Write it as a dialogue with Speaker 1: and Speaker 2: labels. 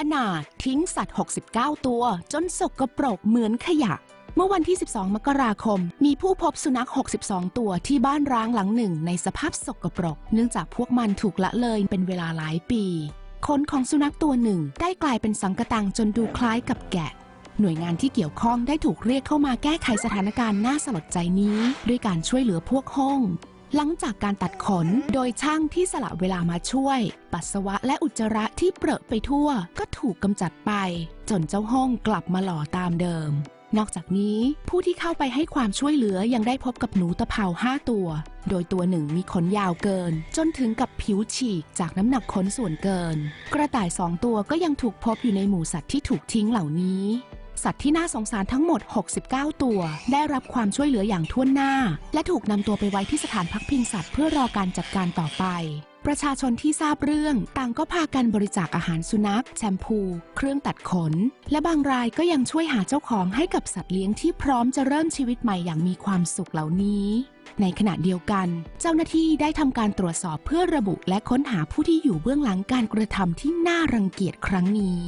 Speaker 1: อนาถทิ้งสัตว์ 69 ตัว จนสกปรกเหมือนขยะ เมื่อวันที่ 12 มกราคม มีผู้พบสุนัข 62 ตัวที่บ้านร้างหลังหนึ่งในสภาพสกปรก เนื่องจากพวกมันถูกละเลยเป็นเวลาหลายปี ขนของสุนัขตัวหนึ่งได้กลายเป็นสังกะตังจนดูคล้ายกับแกะหน่วยงานที่เกี่ยวข้องได้ถูกเรียกเข้ามาแก้ไขสถานการณ์น่าสลดใจนี้ ด้วยการช่วยเหลือพวกห้อง หลังจากการตัดขนโดยช่างที่สละเวลามาช่วย ปัสสาวะและอุจจาระที่เปรอะไปทั่ว ก็ถูกกำจัดไป จนเจ้าห้องกลับมาหล่อตามเดิม นอกจากนี้ผู้ที่เข้าไปให้ความช่วยเหลือยังได้พบกับหนูตะเภาห้าตัว โดยตัวหนึ่งมีขนยาวเกิน จนถึงกับผิวฉีกจากน้ำหนักขนส่วนเกิน กระต่ายสองตัวก็ยังถูกพบอยู่ในหมู่สัตว์ที่ถูกทิ้งเหล่านี้ สัตว์ที่น่าสงสารทั้งหมด 69 ตัว ได้รับความช่วยเหลืออย่างท่วนหน้า และถูกนำตัวไปไว้ที่สถานพักพิงสัตว์เพื่อรอการจัดการต่อไป ประชาชนที่ทราบเรื่องต่างก็พากันบริจาคอาหารสุนัข แชมพู เครื่องตัดขน และบางรายก็ยังช่วยหาเจ้าของให้กับสัตว์เลี้ยงที่พร้อมจะเริ่มชีวิตใหม่อย่างมีความสุขเหล่านี้ในขณะเดียวกัน เจ้าหน้าที่ได้ทำการตรวจสอบเพื่อระบุและค้นหาผู้ที่อยู่เบื้องหลังการกระทำที่น่ารังเกียจครั้งนี้